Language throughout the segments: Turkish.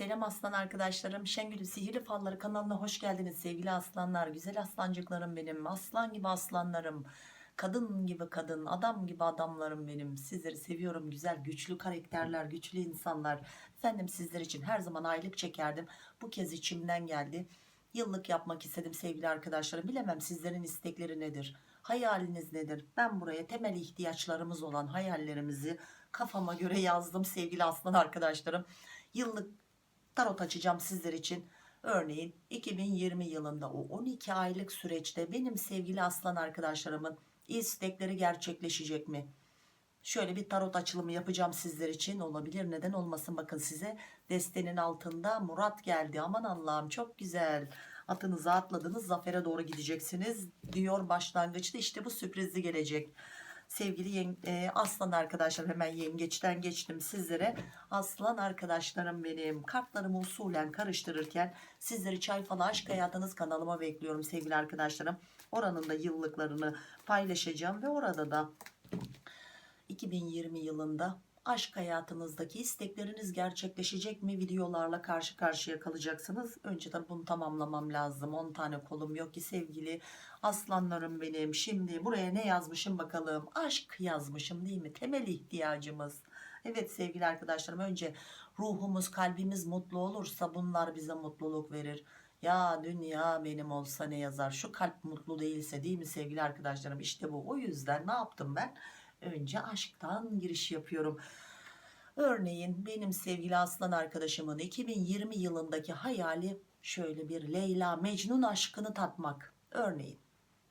Selam aslan arkadaşlarım. Şengül'ün Sihirli Falları kanalına hoş geldiniz sevgili aslanlar. Güzel aslancıklarım benim. Aslan gibi aslanlarım. Kadın gibi kadın, adam gibi adamlarım benim. Sizleri seviyorum. Güzel, güçlü karakterler, güçlü insanlar. Efendim sizler için her zaman aylık çekerdim. Bu kez içimden geldi. Yıllık yapmak istedim sevgili arkadaşlarım. Bilemem sizlerin istekleri nedir? Hayaliniz nedir? Ben buraya temel ihtiyaçlarımız olan hayallerimizi kafama göre yazdım sevgili aslan arkadaşlarım. Yıllık tarot açacağım sizler için. Örneğin 2020 yılında o 12 aylık süreçte benim sevgili aslan arkadaşlarımın istekleri gerçekleşecek mi? Şöyle bir tarot açılımı yapacağım sizler için. Olabilir neden olmasın? Bakın size destenin altında Murat geldi. Aman Allah'ım çok güzel. Atınıza atladınız zafere doğru gideceksiniz diyor başlangıçta. İşte bu sürprizli gelecek sevgili yeng- e, aslan arkadaşlar hemen yengeçten geçtim sizlere. Aslan arkadaşlarım benim. Kartlarımı usulen karıştırırken sizleri çay falan aşk hayatınız kanalıma bekliyorum sevgili arkadaşlarım. Oranın da yıllıklarını paylaşacağım ve orada da 2020 yılında aşk hayatınızdaki istekleriniz gerçekleşecek mi videolarla karşı karşıya kalacaksınız. Önce de bunu tamamlamam lazım. 10 tane kolum yok ki sevgili aslanlarım benim. Şimdi buraya ne yazmışım bakalım. Aşk yazmışım değil mi? Temel ihtiyacımız. Evet sevgili arkadaşlarım önce ruhumuz kalbimiz mutlu olursa bunlar bize mutluluk verir. Ya dünya benim olsa ne yazar? Şu kalp mutlu değilse değil mi sevgili arkadaşlarım? İşte bu. O yüzden ne yaptım ben? Önce aşktan giriş yapıyorum. Örneğin benim sevgili aslan arkadaşımın 2020 yılındaki hayali şöyle bir Leyla Mecnun aşkını tatmak. Örneğin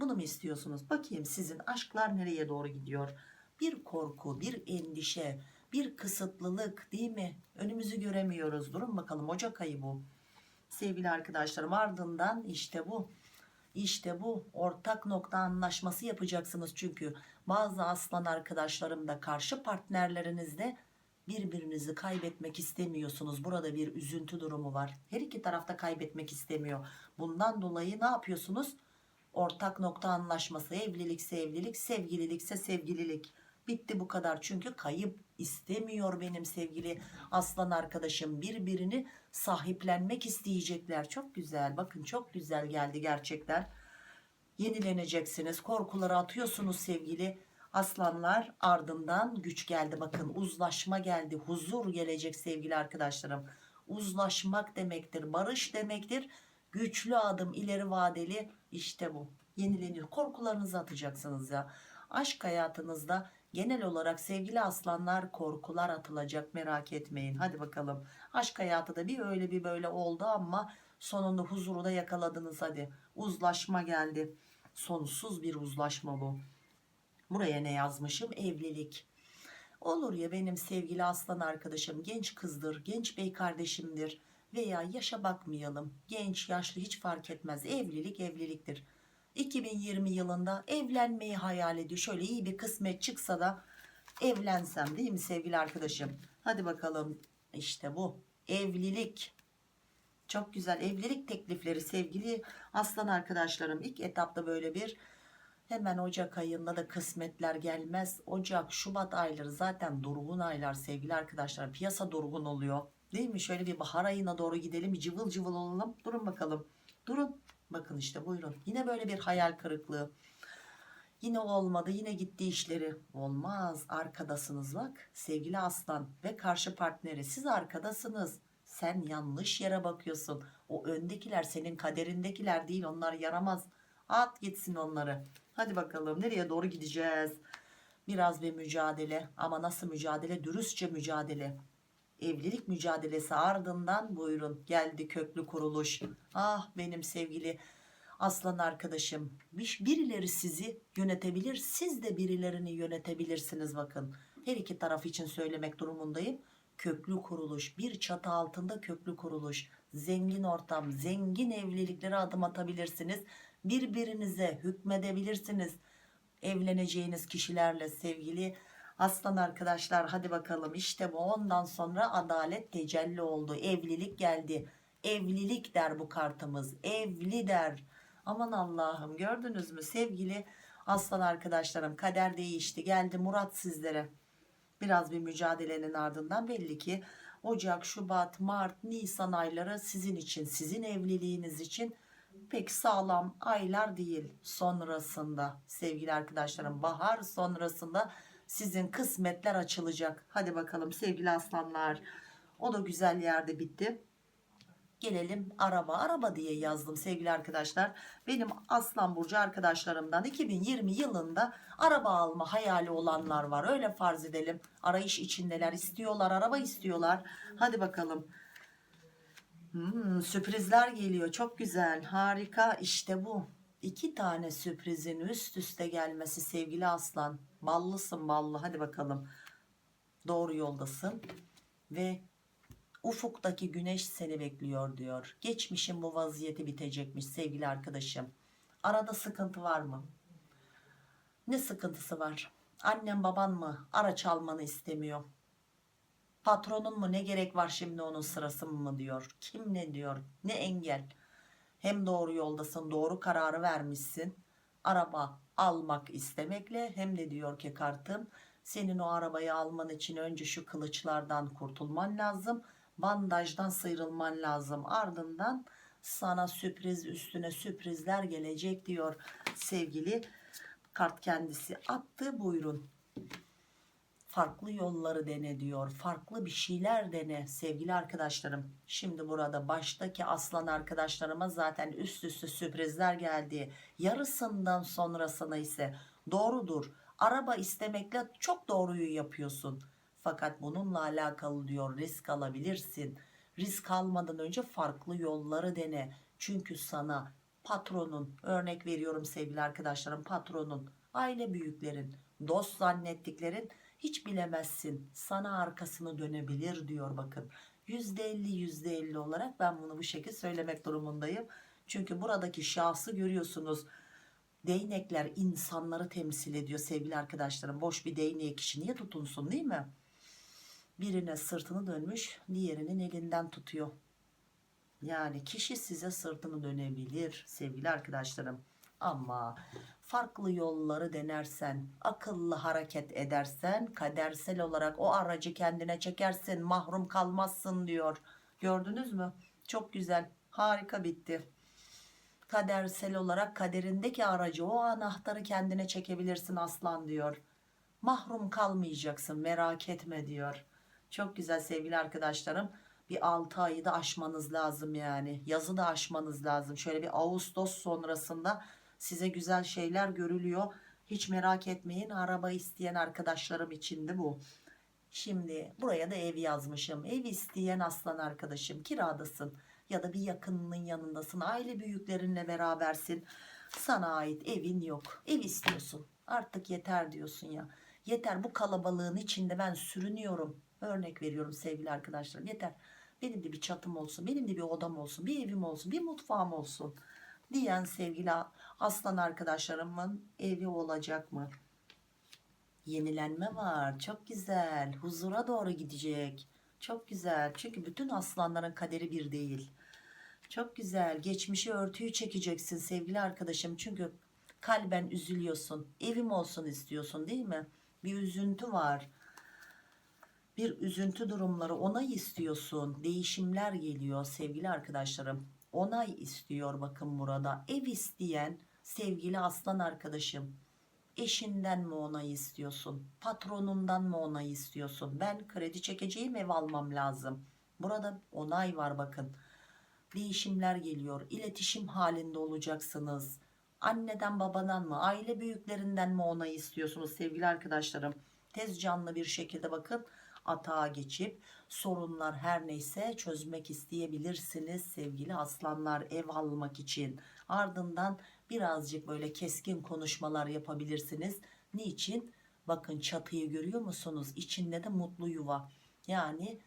bunu mu istiyorsunuz? Bakayım sizin aşklar nereye doğru gidiyor? Bir korku, bir endişe, bir kısıtlılık değil mi? Önümüzü göremiyoruz. Durun bakalım Ocak ayı bu. Sevgili arkadaşlarım ardından işte bu. İşte bu ortak nokta anlaşması yapacaksınız çünkü bazı aslan arkadaşlarım da karşı partnerlerinizde birbirinizi kaybetmek istemiyorsunuz. Burada bir üzüntü durumu var. Her iki tarafta kaybetmek istemiyor. Bundan dolayı ne yapıyorsunuz? Ortak nokta anlaşması evlilikse evlilik, sevgililikse sevgililik. Bitti bu kadar. Çünkü kayıp istemiyor benim sevgili aslan arkadaşım. Birbirini sahiplenmek isteyecekler. Çok güzel. Bakın çok güzel geldi gerçekten. Yenileneceksiniz. Korkuları atıyorsunuz sevgili aslanlar. Ardından güç geldi. Bakın uzlaşma geldi. Huzur gelecek sevgili arkadaşlarım. Uzlaşmak demektir barış demektir. Güçlü adım ileri vadeli işte bu. Yenileniyor. Korkularınızı atacaksınız ya. Aşk hayatınızda genel olarak sevgili aslanlar korkular atılacak merak etmeyin. Hadi bakalım. Aşk hayatı da bir öyle bir böyle oldu ama sonunda huzuru da yakaladınız. Hadi. Uzlaşma geldi. Sonsuz bir uzlaşma bu. Buraya ne yazmışım? Evlilik. Olur ya benim sevgili aslan arkadaşım genç kızdır genç bey kardeşimdir veya yaşa bakmayalım. Genç yaşlı hiç fark etmez. Evlilik evliliktir 2020 yılında evlenmeyi hayal ediyor. Şöyle iyi bir kısmet çıksa da evlensem değil mi sevgili arkadaşım? Hadi bakalım. İşte bu. Evlilik. Çok güzel. Evlilik teklifleri sevgili aslan arkadaşlarım. İlk etapta böyle bir hemen Ocak ayında da kısmetler gelmez. Ocak Şubat ayları zaten durgun aylar sevgili arkadaşlar. Piyasa durgun oluyor. Değil mi? Şöyle bir bahar ayına doğru gidelim. Cıvıl cıvıl olalım. Durun bakalım. Durun bakın işte buyurun yine böyle bir hayal kırıklığı Yine olmadı yine gitti işleri. Olmaz arkadasınız bak sevgili aslan ve karşı partneri siz arkadasınız. Sen yanlış yere bakıyorsun. O öndekiler senin kaderindekiler değil onlar yaramaz. At gitsin onları. Hadi bakalım nereye doğru gideceğiz? Biraz bir mücadele ama nasıl mücadele? Dürüstçe mücadele. Evlilik mücadelesi ardından buyurun geldi köklü kuruluş. Ah benim sevgili aslan arkadaşım bir- birileri sizi yönetebilir siz de birilerini yönetebilirsiniz bakın. Her iki taraf için söylemek durumundayım. Köklü kuruluş bir çatı altında köklü kuruluş. Zengin ortam zengin evliliklere adım atabilirsiniz. Birbirinize hükmedebilirsiniz. Evleneceğiniz kişilerle sevgili aslan arkadaşlar hadi bakalım. İşte bu. Ondan sonra adalet tecelli oldu. Evlilik geldi. Evlilik der bu kartımız. Evli der. Aman Allah'ım gördünüz mü? Sevgili aslan arkadaşlarım kader değişti. Geldi Murat sizlere. Biraz bir mücadelenin ardından belli ki Ocak, Şubat, Mart, Nisan ayları sizin için, sizin evliliğiniz için pek sağlam aylar değil. Sonrasında. Sevgili arkadaşlarım bahar sonrasında sizin kısmetler açılacak. Hadi bakalım sevgili aslanlar. O da güzel yerde bitti. Gelelim araba. Araba diye yazdım sevgili arkadaşlar. Benim Aslan Burcu arkadaşlarımdan 2020 yılında araba alma hayali olanlar var. Öyle farz edelim. Arayış içindeler. istiyorlar. Araba istiyorlar. Hadi bakalım. Hmm, sürprizler geliyor. Çok güzel. Harika. İşte bu. İki tane sürprizin üst üste gelmesi sevgili aslan. Ballısın ballı. Hadi bakalım. Doğru yoldasın. Ve ufuktaki güneş seni bekliyor diyor. Geçmişin bu vaziyeti bitecekmiş sevgili arkadaşım. Arada sıkıntı var mı? Ne sıkıntısı var? Annem baban mı araç almanı istemiyor? Patronun mu ne gerek var şimdi onun sırası mı diyor. Kim ne diyor? Ne engel? Hem doğru yoldasın, doğru kararı vermişsin. Araba almak istemekle hem de diyor ki kartım senin o arabayı alman için önce şu kılıçlardan kurtulman lazım. Bandajdan sıyrılman lazım. Ardından sana sürpriz üstüne sürprizler gelecek diyor sevgili kart kendisi. Attı buyurun farklı yolları dene diyor. Farklı bir şeyler dene sevgili arkadaşlarım. Şimdi burada baştaki aslan arkadaşlarıma zaten üst üste sürprizler geldi. Yarısından sonrasına ise doğrudur. Araba istemekle çok doğruyu yapıyorsun. Fakat bununla alakalı diyor risk alabilirsin. Risk almadan önce farklı yolları dene. Çünkü sana patronun örnek veriyorum sevgili arkadaşlarım patronun aile büyüklerin dost zannettiklerin hiç bilemezsin. Sana arkasını dönebilir diyor bakın. %50 %50 olarak ben bunu bu şekilde söylemek durumundayım. Çünkü buradaki şahsı görüyorsunuz. Değnekler insanları temsil ediyor sevgili arkadaşlarım. Boş bir değneği kişi niye tutunsun değil mi? Birine sırtını dönmüş diğerinin elinden tutuyor. Yani kişi size sırtını dönebilir sevgili arkadaşlarım. Ama farklı yolları denersen, akıllı hareket edersen, kadersel olarak o aracı kendine çekersin, mahrum kalmazsın diyor. Gördünüz mü? Çok güzel, harika bitti. Kadersel olarak kaderindeki aracı, o anahtarı kendine çekebilirsin aslan diyor. Mahrum kalmayacaksın, merak etme diyor. Çok güzel sevgili arkadaşlarım. Bir 6 ayı da aşmanız lazım yani. Yazı da aşmanız lazım. Şöyle bir Ağustos sonrasında size güzel şeyler görülüyor. Hiç merak etmeyin araba isteyen arkadaşlarım için de bu. Şimdi buraya da ev yazmışım. Ev isteyen aslan arkadaşım kiradasın ya da bir yakınının yanındasın. Aile büyüklerinle berabersin. Sana ait evin yok. Ev istiyorsun. Artık yeter diyorsun ya. Yeter bu kalabalığın içinde ben sürünüyorum. Örnek veriyorum sevgili arkadaşlarım. Yeter. Benim de bir çatım olsun. Benim de bir odam olsun. Bir evim olsun. Bir mutfağım olsun diyen sevgili aslan arkadaşlarımın evi olacak mı? Yenilenme var. Çok güzel. Huzura doğru gidecek. Çok güzel. Çünkü bütün aslanların kaderi bir değil. Çok güzel. Geçmişi örtüyü çekeceksin sevgili arkadaşım. Çünkü kalben üzülüyorsun. Evim olsun istiyorsun değil mi? Bir üzüntü var. Bir üzüntü durumları onay istiyorsun. Değişimler geliyor sevgili arkadaşlarım onay istiyor bakın burada ev isteyen sevgili aslan arkadaşım eşinden mi onay istiyorsun patronundan mı onay istiyorsun? Ben kredi çekeceğim ev almam lazım? Burada onay var bakın. Değişimler geliyor iletişim halinde olacaksınız. Anneden babadan mı aile büyüklerinden mi onay istiyorsunuz sevgili arkadaşlarım? Tez canlı bir şekilde bakın atağa geçip sorunlar her neyse çözmek isteyebilirsiniz sevgili aslanlar ev almak için. Ardından birazcık böyle keskin konuşmalar yapabilirsiniz. Niçin? Bakın çatıyı görüyor musunuz? İçinde de mutlu yuva. Yani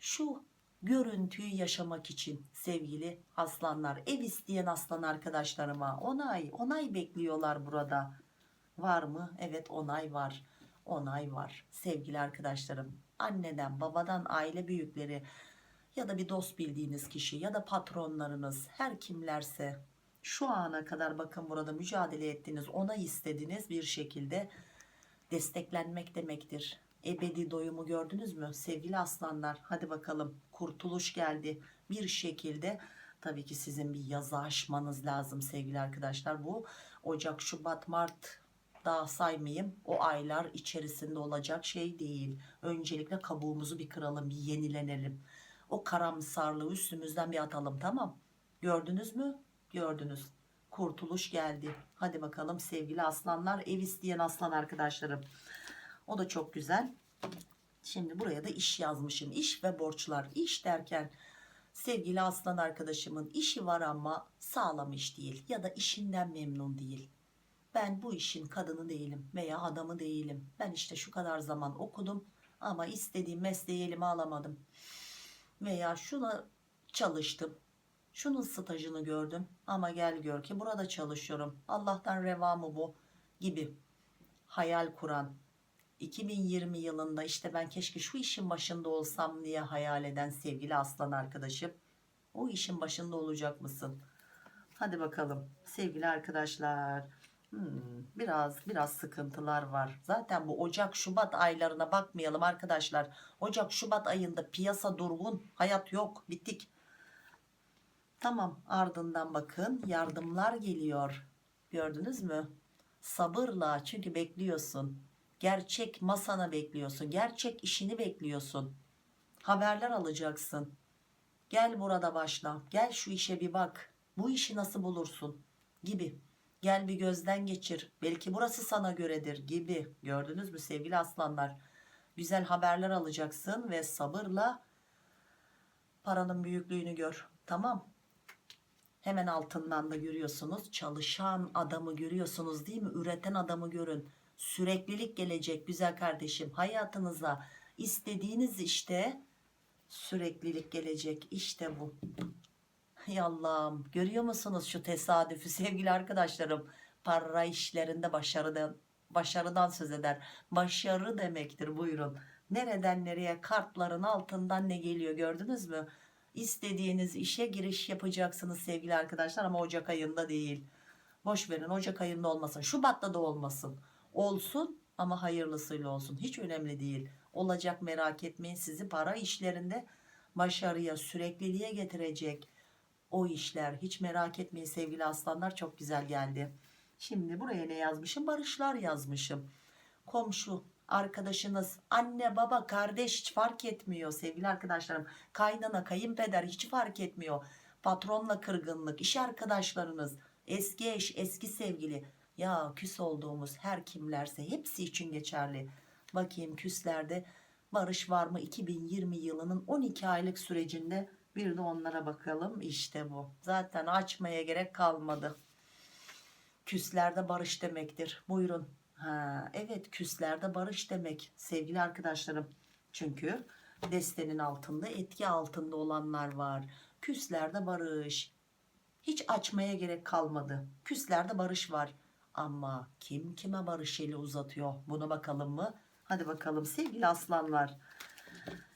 şu görüntüyü yaşamak için sevgili aslanlar ev isteyen aslan arkadaşlarıma onay onay bekliyorlar burada var mı evet onay var onay var sevgili arkadaşlarım anneden babadan aile büyükleri ya da bir dost bildiğiniz kişi ya da patronlarınız her kimlerse şu ana kadar bakın burada mücadele ettiniz ona istediğiniz bir şekilde desteklenmek demektir Ebedi doyumu gördünüz mü? Sevgili aslanlar hadi bakalım kurtuluş geldi. Bir şekilde tabii ki sizin bir yazı aşmanız lazım sevgili arkadaşlar. Bu Ocak, Şubat, Mart daha saymayayım. O aylar içerisinde olacak şey değil. Öncelikle kabuğumuzu bir kıralım, bir yenilenelim. O karamsarlığı üstümüzden bir atalım tamam. Gördünüz mü? Gördünüz. Kurtuluş geldi. Hadi bakalım sevgili aslanlar, ev isteyen aslan arkadaşlarım. O da çok güzel. Şimdi buraya da iş yazmışım. İş ve borçlar. İş derken sevgili aslan arkadaşımın işi var ama sağlam iş değil ya da işinden memnun değil. Ben bu işin kadını değilim veya adamı değilim. Ben işte şu kadar zaman okudum ama istediğim mesleği elime alamadım. Veya şuna çalıştım. Şunun stajını gördüm ama gel gör ki burada çalışıyorum. Allah'tan reva mı bu gibi hayal kuran 2020 yılında işte ben keşke şu işin başında olsam diye hayal eden sevgili aslan arkadaşım. O işin başında olacak mısın? Hadi bakalım sevgili arkadaşlar. Hmm, biraz biraz sıkıntılar var. Zaten bu Ocak Şubat aylarına bakmayalım arkadaşlar. Ocak Şubat ayında piyasa durgun, hayat yok, bittik. Tamam ardından bakın yardımlar geliyor. Gördünüz mü? Sabırla çünkü bekliyorsun. Gerçek masana bekliyorsun. Gerçek işini bekliyorsun. Haberler alacaksın. Gel burada başla. Gel şu işe bir bak. Bu işi nasıl bulursun? Gibi. Gel bir gözden geçir. Belki burası sana göredir gibi. Gördünüz mü sevgili aslanlar? Güzel haberler alacaksın ve sabırla paranın büyüklüğünü gör. Tamam. Hemen altından da görüyorsunuz. Çalışan adamı görüyorsunuz değil mi? Üreten adamı görün. Süreklilik gelecek güzel kardeşim. Hayatınıza istediğiniz işte süreklilik gelecek. İşte bu. Hay Allah'ım görüyor musunuz şu tesadüfü sevgili arkadaşlarım para işlerinde başarıdan başarıdan söz eder başarı demektir buyurun nereden nereye kartların altından ne geliyor gördünüz mü İstediğiniz işe giriş yapacaksınız sevgili arkadaşlar ama Ocak ayında değil. Boş verin Ocak ayında olmasın. Şubat'ta da olmasın. Olsun ama hayırlısıyla olsun. Hiç önemli değil. Olacak merak etmeyin. Sizi para işlerinde başarıya sürekliliğe getirecek o işler. Hiç merak etmeyin sevgili aslanlar. Çok güzel geldi. Şimdi buraya ne yazmışım? Barışlar yazmışım. Komşu, arkadaşınız, anne, baba, kardeş hiç fark etmiyor sevgili arkadaşlarım. Kaynana, kayınpeder hiç fark etmiyor. Patronla kırgınlık, iş arkadaşlarınız, eski eş, eski sevgili. Ya küs olduğumuz her kimlerse hepsi için geçerli. Bakayım küslerde barış var mı 2020 yılının 12 aylık sürecinde bir de onlara bakalım. İşte bu. Zaten açmaya gerek kalmadı. Küslerde barış demektir. Buyurun. Ha, evet küslerde barış demek sevgili arkadaşlarım. Çünkü destenin altında etki altında olanlar var. Küslerde barış. Hiç açmaya gerek kalmadı. Küslerde barış var. Ama kim kime barış eli uzatıyor? Buna bakalım mı? Hadi bakalım sevgili aslanlar.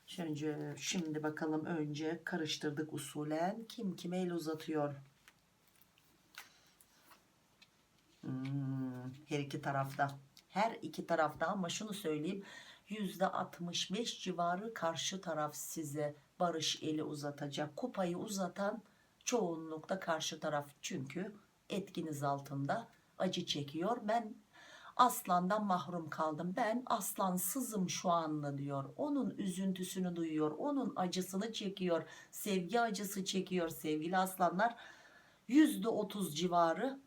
Şimdi, şimdi bakalım önce karıştırdık usulen. Kim kime el uzatıyor? Hmm, her iki tarafta. Her iki tarafta ama şunu söyleyeyim. %65 civarı karşı taraf size barış eli uzatacak. Kupayı uzatan çoğunlukta karşı taraf. Çünkü etkiniz altında acı çekiyor. Ben aslandan mahrum kaldım. Ben aslansızım şu anda diyor. Onun üzüntüsünü duyuyor. Onun acısını çekiyor. Sevgi acısı çekiyor sevgili aslanlar. %30 civarı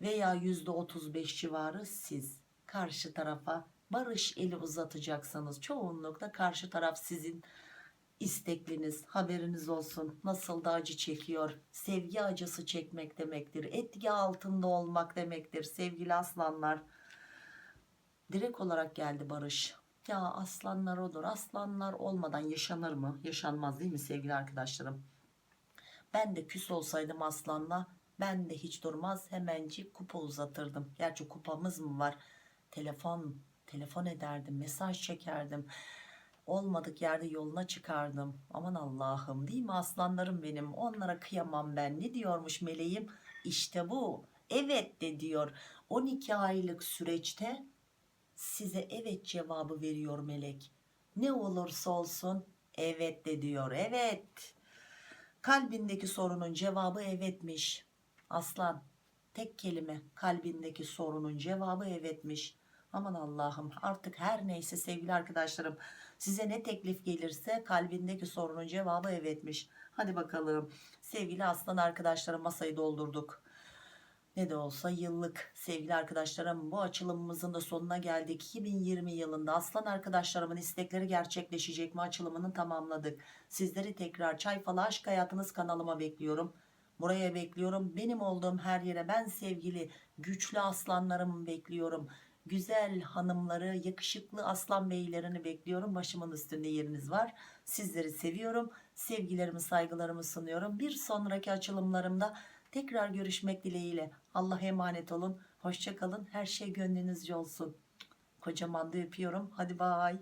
veya %35 civarı siz. Karşı tarafa barış eli uzatacaksınız. Çoğunlukla karşı taraf sizin istekliniz haberiniz olsun. Nasıl da acı çekiyor. Sevgi acısı çekmek demektir. Etki altında olmak demektir sevgili aslanlar. Direkt olarak geldi barış. Ya aslanlar odur. Aslanlar olmadan yaşanır mı? Yaşanmaz değil mi sevgili arkadaşlarım? Ben de küs olsaydım aslanla ben de hiç durmaz hemencik kupa uzatırdım. Gerçi kupamız mı var? Telefon telefon ederdim mesaj çekerdim. Olmadık yerde yoluna çıkardım. Aman Allah'ım değil mi aslanlarım benim? Onlara kıyamam ben. Ne diyormuş meleğim? İşte bu. Evet de diyor. 12 aylık süreçte size evet cevabı veriyor melek. Ne olursa olsun evet de diyor. Evet. Kalbindeki sorunun cevabı evetmiş. Aslan tek kelime kalbindeki sorunun cevabı evetmiş. Aman Allah'ım artık her neyse sevgili arkadaşlarım size ne teklif gelirse kalbindeki sorunun cevabı evetmiş. Hadi bakalım sevgili aslan arkadaşlarım masayı doldurduk. Ne de olsa yıllık sevgili arkadaşlarım bu açılımımızın da sonuna geldik. 2020 yılında aslan arkadaşlarımın istekleri gerçekleşecek mi açılımını tamamladık. Sizleri tekrar Çay Falı Aşk Hayatınız kanalıma bekliyorum. Buraya bekliyorum. Benim olduğum her yere ben sevgili güçlü aslanlarımı bekliyorum. Güzel hanımları, yakışıklı aslan beylerini bekliyorum. Başımın üstünde yeriniz var. Sizleri seviyorum. Sevgilerimi, saygılarımı sunuyorum. Bir sonraki açılımlarımda tekrar görüşmek dileğiyle. Allah'a emanet olun. Hoşça kalın. Her şey gönlünüzce olsun. Kocaman da öpüyorum. Hadi bay.